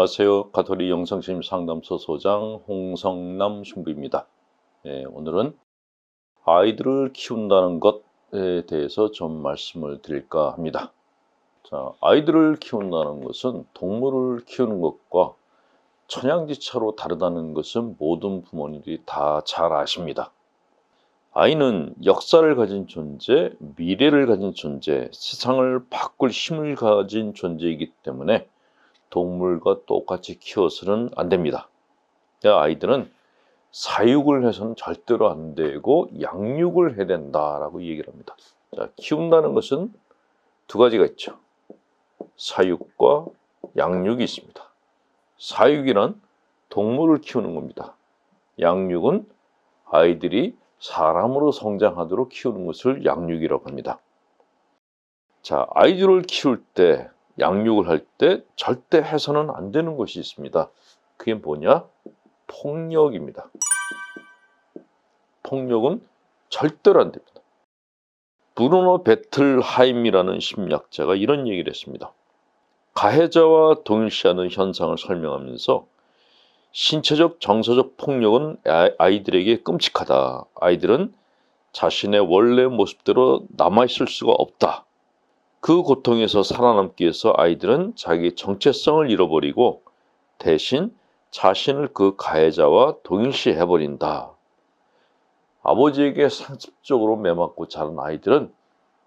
안녕하세요. 가톨릭 영성심 상담소 소장 홍성남 신부입니다. 예, 오늘은 아이들을 키운다는 것에 대해서 좀 말씀을 드릴까 합니다. 자, 아이들을 키운다는 것은 동물을 키우는 것과 천양지차로 다르다는 것은 모든 부모님들이 다 잘 아십니다. 아이는 역사를 가진 존재, 미래를 가진 존재, 세상을 바꿀 힘을 가진 존재이기 때문에 동물과 똑같이 키워서는 안 됩니다. 아이들은 사육을 해서는 절대로 안 되고 양육을 해야 된다라고 얘기를 합니다. 자, 키운다는 것은 두 가지가 있죠. 사육과 양육이 있습니다. 사육이란 동물을 키우는 겁니다. 양육은 아이들이 사람으로 성장하도록 키우는 것을 양육이라고 합니다. 자, 아이들을 키울 때 양육을 할 때 절대 해서는 안 되는 것이 있습니다. 그게 뭐냐? 폭력입니다. 폭력은 절대로 안 됩니다. 브루노 베틀하임이라는 심리학자가 이런 얘기를 했습니다. 가해자와 동일시하는 현상을 설명하면서 신체적, 정서적 폭력은 아이들에게 끔찍하다. 아이들은 자신의 원래 모습대로 남아있을 수가 없다. 그 고통에서 살아남기 위해서 아이들은 자기 정체성을 잃어버리고 대신 자신을 그 가해자와 동일시 해버린다. 아버지에게 상습적으로 매맞고 자란 아이들은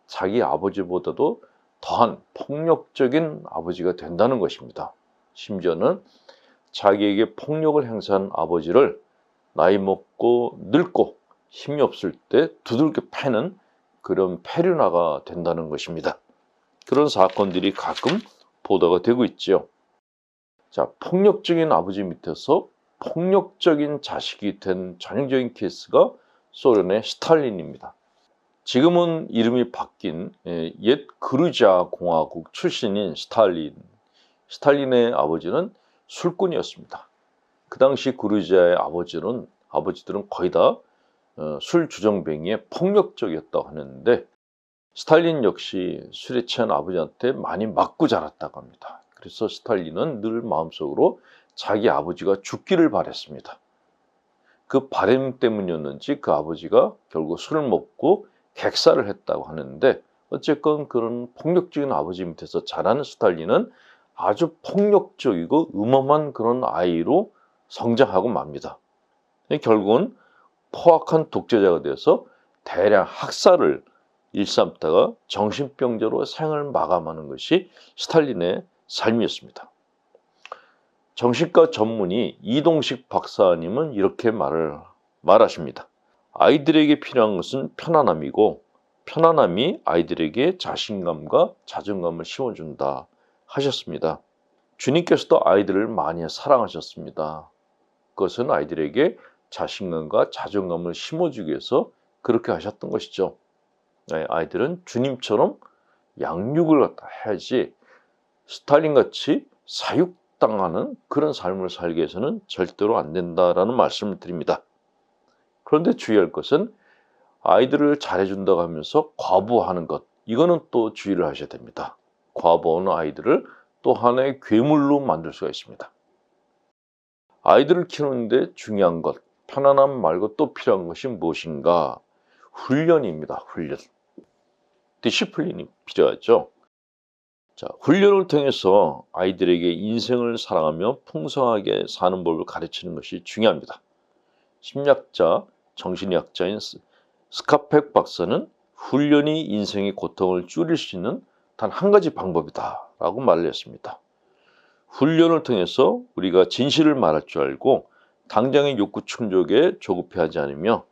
자기 아버지보다도 더한 폭력적인 아버지가 된다는 것입니다. 심지어는 자기에게 폭력을 행사한 아버지를 나이 먹고 늙고 힘이 없을 때 두들겨 패는 그런 패륜화가 된다는 것입니다. 그런 사건들이 가끔 보도가 되고 있죠. 자, 폭력적인 아버지 밑에서 폭력적인 자식이 된 전형적인 케이스가 소련의 스탈린입니다. 지금은 이름이 바뀐 예, 옛 그루자 공화국 출신인 스탈린. 스탈린의 아버지는 술꾼이었습니다. 그 당시 그루자의 아버지는 아버지들은 거의 다술 어, 주정뱅이에 폭력적이었다고 하는데 스탈린 역시 술에 취한 아버지한테 많이 맞고 자랐다고 합니다. 그래서 스탈린은 늘 마음속으로 자기 아버지가 죽기를 바랬습니다. 그 바람 때문이었는지 그 아버지가 결국 술을 먹고 객사를 했다고 하는데 어쨌건 그런 폭력적인 아버지 밑에서 자라는 스탈린은 아주 폭력적이고 음험한 그런 아이로 성장하고 맙니다. 결국은 포악한 독재자가 되어서 대량 학살을 일삼다가 정신병자로 생을 마감하는 것이 스탈린의 삶이었습니다. 정신과 전문의 이동식 박사님은 이렇게 말을 말하십니다. 아이들에게 필요한 것은 편안함이고 편안함이 아이들에게 자신감과 자존감을 심어준다 하셨습니다. 주님께서도 아이들을 많이 사랑하셨습니다. 그것은 아이들에게 자신감과 자존감을 심어주기 위해서 그렇게 하셨던 것이죠. 네, 아이들은 주님처럼 양육을 갖다 해야지 스탈린 같이 사육당하는 그런 삶을 살기 위해서는 절대로 안 된다라는 말씀을 드립니다. 그런데 주의할 것은 아이들을 잘해준다고 하면서 과부하는 것 이거는 또 주의를 하셔야 됩니다. 과부하는 아이들을 또 하나의 괴물로 만들 수가 있습니다. 아이들을 키우는데 중요한 것, 편안함 말고 또 필요한 것이 무엇인가? 훈련입니다. 훈련. 디시플린이 필요하죠. 자, 훈련을 통해서 아이들에게 인생을 사랑하며 풍성하게 사는 법을 가르치는 것이 중요합니다. 심리학자, 정신의학자인 스카펙 박사는 훈련이 인생의 고통을 줄일 수 있는 단 한 가지 방법이다 라고 말을 했습니다. 훈련을 통해서 우리가 진실을 말할 줄 알고 당장의 욕구 충족에 조급해하지 않으며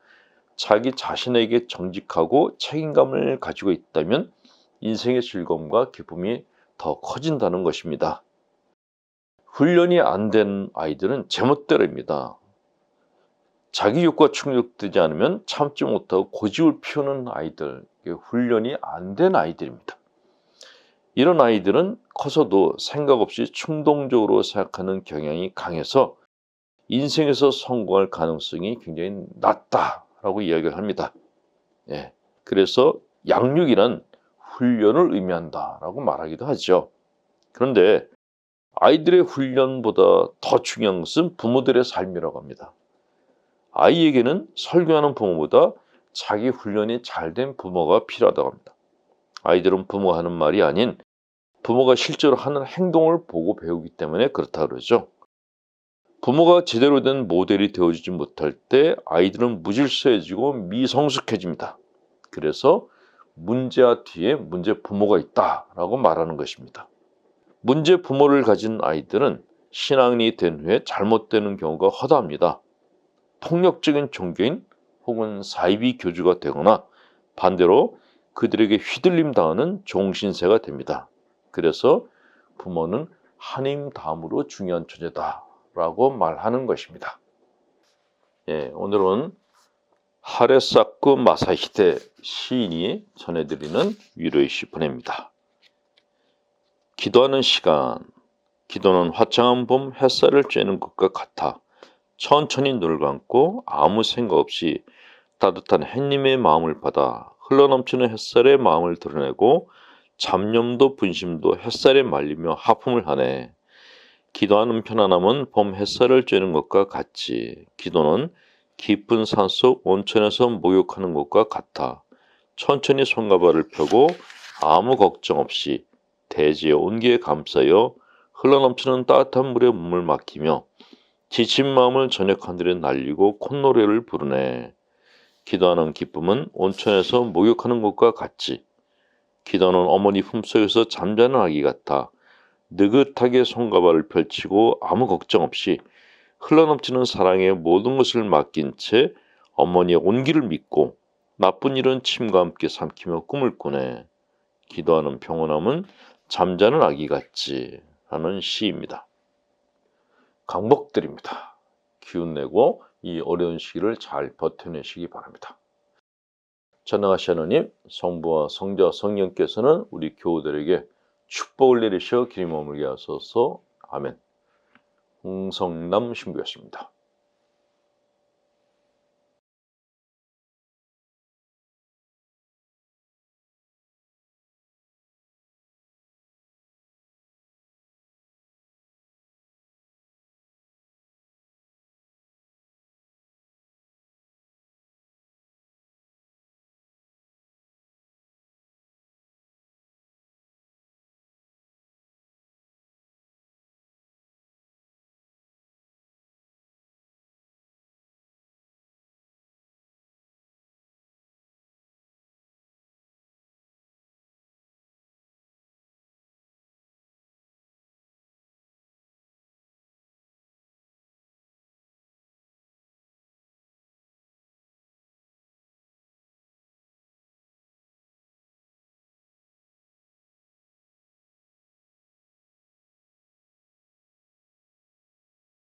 자기 자신에게 정직하고 책임감을 가지고 있다면 인생의 즐거움과 기쁨이 더 커진다는 것입니다. 훈련이 안 된 아이들은 제멋대로입니다. 자기 욕구가 충족되지 않으면 참지 못하고 고집을 피우는 아이들, 훈련이 안 된 아이들입니다. 이런 아이들은 커서도 생각 없이 충동적으로 생각하는 경향이 강해서 인생에서 성공할 가능성이 굉장히 낮다. 라고 이야기를 합니다. 예. 그래서 양육이란 훈련을 의미한다 라고 말하기도 하죠. 그런데 아이들의 훈련보다 더 중요한 것은 부모들의 삶이라고 합니다. 아이에게는 설교하는 부모보다 자기 훈련이 잘 된 부모가 필요하다고 합니다. 아이들은 부모가 하는 말이 아닌 부모가 실제로 하는 행동을 보고 배우기 때문에 그렇다 그러죠. 부모가 제대로 된 모델이 되어주지 못할 때 아이들은 무질서해지고 미성숙해집니다. 그래서 문제와 뒤에 문제 부모가 있다라고 말하는 것입니다. 문제 부모를 가진 아이들은 신앙이 된 후에 잘못되는 경우가 허다합니다. 폭력적인 종교인 혹은 사이비 교주가 되거나 반대로 그들에게 휘둘림 당하는 종신세가 됩니다. 그래서 부모는 하나님 다음으로 중요한 존재다 라고 말하는 것입니다. 예, 오늘은 하레사쿠 마사히데 시인이 전해드리는 위로의 시편입니다. 기도하는 시간, 기도는 화창한 봄 햇살을 쬐는 것과 같아 천천히 눈을 감고 아무 생각 없이 따뜻한 햇님의 마음을 받아 흘러넘치는 햇살의 마음을 드러내고 잡념도 분심도 햇살에 말리며 하품을 하네. 기도하는 편안함은 봄 햇살을 쬐는 것과 같이 기도는 깊은 산속 온천에서 목욕하는 것과 같아 천천히 손과 발을 펴고 아무 걱정 없이 대지의 온기에 감싸여 흘러넘치는 따뜻한 물에 몸을 맡기며 지친 마음을 저녁 하늘에 날리고 콧노래를 부르네. 기도하는 기쁨은 온천에서 목욕하는 것과 같지. 기도는 어머니 품속에서 잠자는 아기 같아 느긋하게 손과 발을 펼치고 아무 걱정 없이 흘러넘치는 사랑의 모든 것을 맡긴 채 어머니의 온기를 믿고 나쁜 일은 침과 함께 삼키며 꿈을 꾸네. 기도하는 평온함은 잠자는 아기 같지 하는 시입니다. 강복드립니다. 기운내고 이 어려운 시기를 잘 버텨내시기 바랍니다. 전능하신 하나님, 성부와 성자, 성령께서는 우리 교우들에게 축복을 내리셔 길이 머물게 하소서. 아멘. 홍성남 신부였습니다.